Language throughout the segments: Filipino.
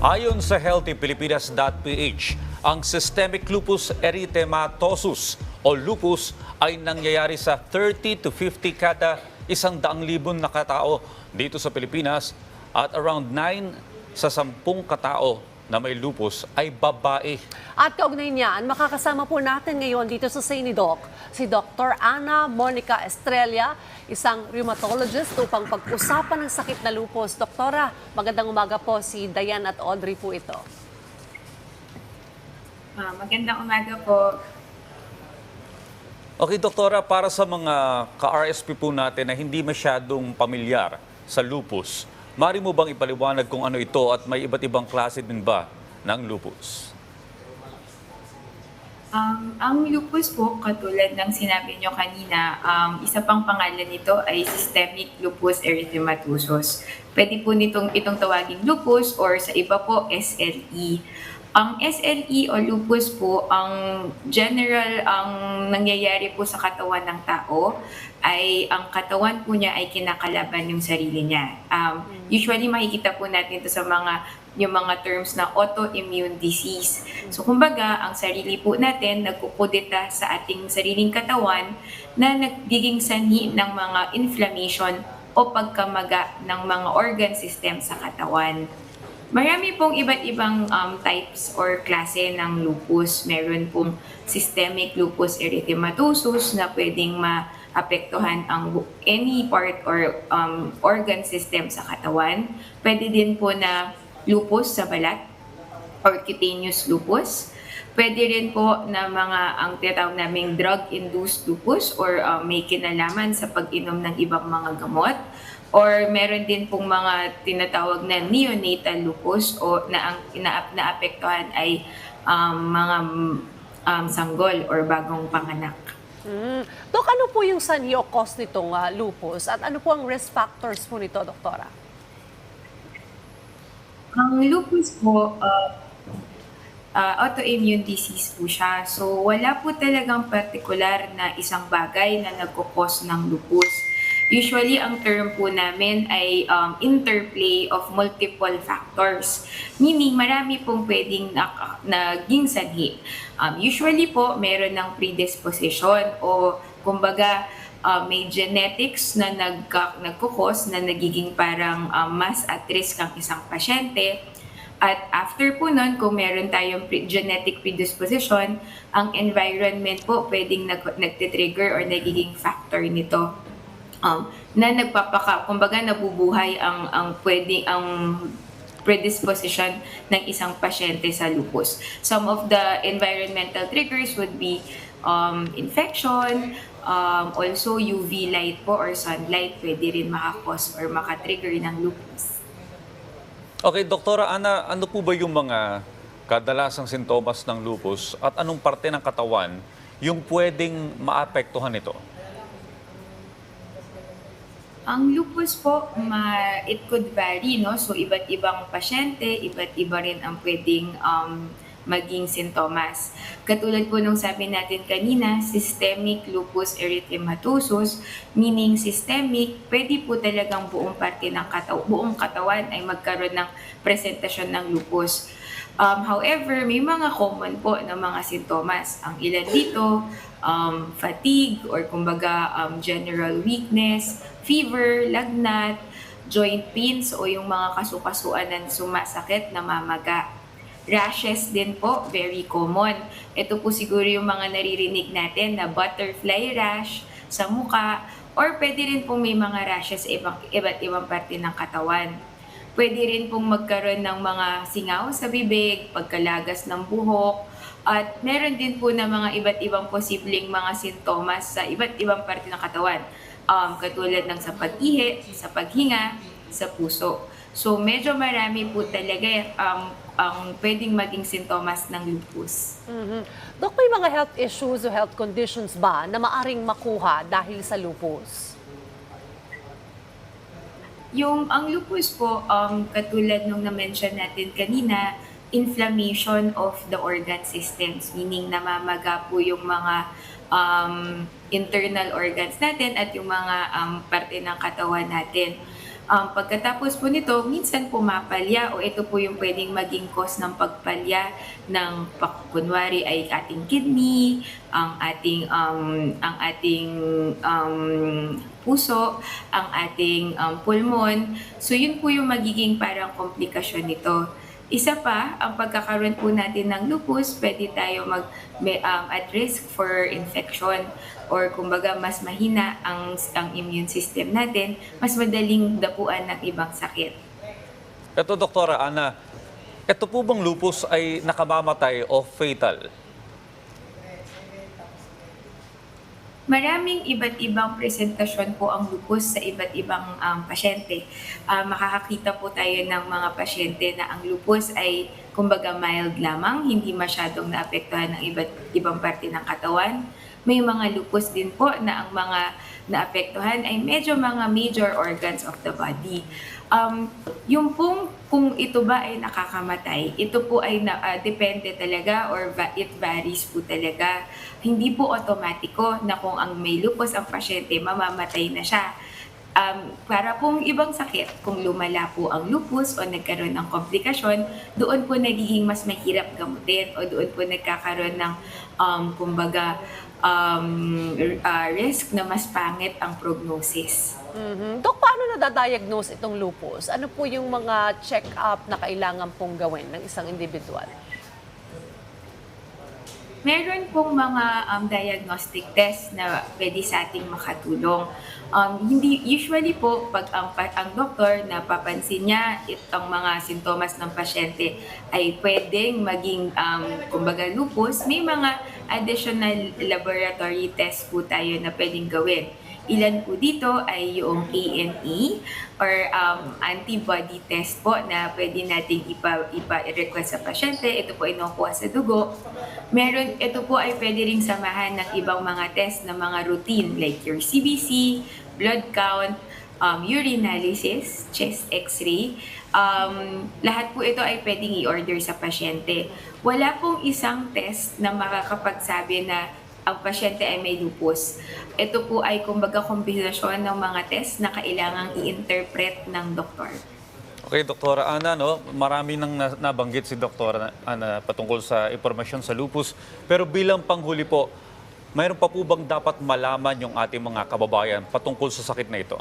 Ayon sa healthypilipinas.ph, ang systemic lupus erythematosus o lupus ay nangyayari sa 30 to 50 kada isang daang libon na katao dito sa Pilipinas at around 9 sa 10 katao na may lupus ay babae. At kaugnay niyan, makakasama po natin ngayon dito sa Doc si Dr. Ana Monica Estrella, isang rheumatologist upang pag-usapan ng sakit na lupus. Doktora, magandang umaga po si Dayan at Audrey po ito. Ah, magandang umaga po. Okay, doktora, para sa mga ka-RSP po natin na hindi masyadong pamilyar sa lupus, mari mo bang ipaliwanag kung ano ito at may iba't ibang klase din ba ng lupus? Um, ang lupus po, katulad ng sinabi nyo kanina, um, isa pang pangalan nito ay systemic lupus erythematosus. Pwede po nitong itong tawaging lupus or sa iba po SLE. Ang SLE o lupus po, ang general ang nangyayari po sa katawan ng tao ay ang katawan po niya ay kinakalaban yung sarili niya. Um, usually makikita po natin ito sa mga yung mga terms na autoimmune disease. So kumbaga, ang sarili po natin nagkukudita sa ating sariling katawan na nagiging sanhi ng mga inflammation o pagkamaga ng mga organ system sa katawan. Marami pong iba't ibang um, types or klase ng lupus. Meron pong systemic lupus erythematosus na pwedeng maapektuhan ang any part or um, organ system sa katawan. Pwede din po na lupus sa balat or cutaneous lupus. Pwede rin po na mga ang tinatawag naming drug-induced lupus or uh, may kinalaman sa pag-inom ng ibang mga gamot. Or meron din pong mga tinatawag na neonatal lupus o na ang ina naapektuhan ay um, mga um, sanggol or bagong panganak. Mm. Dok, ano po yung sanhi o cause nitong ah, lupus at ano po ang risk factors po nito, Doktora? Ang lupus po, uh, uh, autoimmune disease po siya. So, wala po talagang particular na isang bagay na nagkukos ng lupus. Usually, ang term po namin ay um, interplay of multiple factors. Meaning, marami pong pwedeng na, naging sanhi. Um, usually po, meron ng predisposition o kumbaga, uh, may genetics na nagka, nagkukos na nagiging parang um, mas at risk ang isang pasyente. At after po nun, kung meron tayong pre- genetic predisposition, ang environment po pwedeng nag- nagtitrigger or nagiging factor nito. Um, na nagpapaka, kumbaga nabubuhay ang, ang pwedeng, ang predisposition ng isang pasyente sa lupus. Some of the environmental triggers would be um, infection, um, also UV light po or sunlight pwede rin makakos or makatrigger ng lupus. Okay, Doktora Ana, ano po ba yung mga kadalasang sintomas ng lupus at anong parte ng katawan yung pwedeng maapektuhan ito? Ang lupus po, ma, it could vary, no? So, iba't ibang pasyente, iba't iba rin ang pwedeng um, maging sintomas. Katulad po nung sabi natin kanina, systemic lupus erythematosus, meaning systemic, pwede po talagang buong parte ng kataw buong katawan ay magkaroon ng presentasyon ng lupus. Um, however, may mga common po na mga sintomas. Ang ilan dito, um, fatigue or kumbaga um, general weakness, fever, lagnat, joint pains o yung mga kasukasuan ng sumasakit na mamaga. Rashes din po, very common. Ito po siguro yung mga naririnig natin na butterfly rash sa muka or pwede rin pong may mga rashes ibang, iba't ibang parte ng katawan. Pwede rin pong magkaroon ng mga singaw sa bibig, pagkalagas ng buhok, at meron din po na mga iba't ibang posibleng mga sintomas sa iba't ibang parte ng katawan. Um, katulad ng sa pag-ihi, sa paghinga, sa puso. So medyo marami po talaga um, ang pwedeng maging sintomas ng lupus. Mhm. Dok, may mga health issues o health conditions ba na maaring makuha dahil sa lupus? Yung ang lupus po, um, katulad nung na-mention natin kanina, inflammation of the organ systems, meaning namamaga po yung mga um, internal organs natin at yung mga um, parte ng katawan natin. Um, pagkatapos po nito, minsan pumapalya o ito po yung pwedeng maging cause ng pagpalya ng kunwari ay ating kidney, ang ating um, ang ating um, puso, ang ating um, pulmon. So yun po yung magiging parang komplikasyon nito. Isa pa, ang pagkakaroon po natin ng lupus, pwede tayo mag um, at risk for infection or kumbaga mas mahina ang ang immune system natin, mas madaling dapuan ng ibang sakit. Ito, Doktora Ana, ito po bang lupus ay nakamamatay o fatal? Maraming iba't ibang presentasyon po ang lupus sa iba't ibang um, pasyente. Ah, makakakita po tayo ng mga pasyente na ang lupus ay kumbaga mild lamang, hindi masyadong naapektuhan ng iba't ibang parte ng katawan. May mga lupus din po na ang mga naapektuhan ay medyo mga major organs of the body. Um, yung pong kung ito ba ay nakakamatay, ito po ay na, ah, depende talaga or va- it varies po talaga. Hindi po otomatiko na kung ang may lupus ang pasyente, mamamatay na siya. Um, para pong ibang sakit, kung lumala po ang lupus o nagkaroon ng komplikasyon, doon po nagiging mas mahirap gamutin o doon po nagkakaroon ng, um, kumbaga, um, ah, risk na mas pangit ang prognosis. Mhm. Dok, paano nadadiagnose itong lupus? Ano po yung mga check-up na kailangan pong gawin ng isang individual? Meron pong mga um, diagnostic test na pwede sa ating makatulong. Um, hindi usually po pag ang ang doktor napapansin niya itong mga sintomas ng pasyente ay pwedeng maging um, kumbaga lupus, may mga additional laboratory test po tayo na pwedeng gawin. Ilan po dito ay yung ANE or um, antibody test po na pwede nating ipa, ipa-request sa pasyente. Ito po ay nakukuha sa dugo. Meron, ito po ay pwede ring samahan ng ibang mga test na mga routine like your CBC, blood count, um, urinalysis, chest x-ray. Um, lahat po ito ay pwedeng i-order sa pasyente. Wala pong isang test na makakapagsabi na ang pasyente ay may lupus. Ito po ay kumbaga kombinasyon ng mga test na kailangang i-interpret ng doktor. Okay, Doktora Ana, no? marami nang na- nabanggit si Doktora Ana patungkol sa impormasyon sa lupus. Pero bilang panghuli po, mayroon pa po bang dapat malaman yung ating mga kababayan patungkol sa sakit na ito?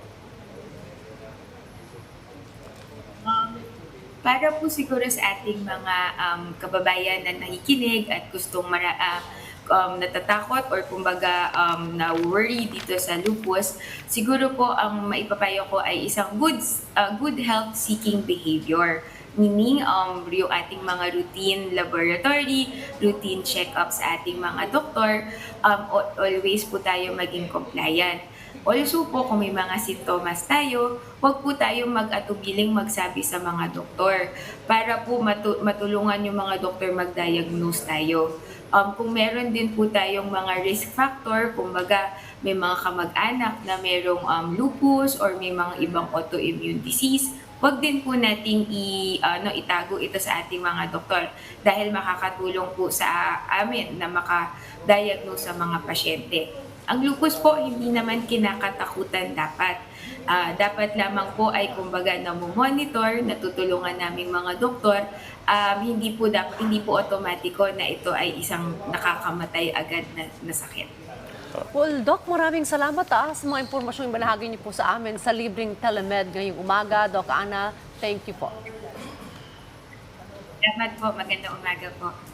Para po siguro sa ating mga um, kababayan na nakikinig at gustong mara, ah, um, natatakot or kumbaga um, na worry dito sa lupus, siguro po ang maipapayo ko ay isang good, ah, good health seeking behavior. Meaning, um, yung ating mga routine laboratory, routine check-up sa ating mga doktor, um, al- always po tayo maging compliant. Also po, kung may mga sintomas tayo, huwag po tayong mag-atubiling magsabi sa mga doktor para po matu- matulungan yung mga doktor mag-diagnose tayo. Um, kung meron din po tayong mga risk factor, kumbaga may mga kamag-anak na merong um, lupus or may mga ibang autoimmune disease, wag din po nating i, ano, itago ito sa ating mga doktor dahil makakatulong po sa amin na maka-diagnose sa mga pasyente. Ang lupus po, hindi naman kinakatakutan dapat. Ah, dapat lamang po ay kumbaga na monitor, natutulungan naming mga doktor. Um, hindi po dap, hindi po otomatiko na ito ay isang nakakamatay agad na, na sakit. Well, Doc, maraming salamat ah, sa mga impormasyong binahagi niyo po sa amin sa libreng telemed ngayong umaga. Doc Ana, thank you po. Salamat po, magandang umaga po.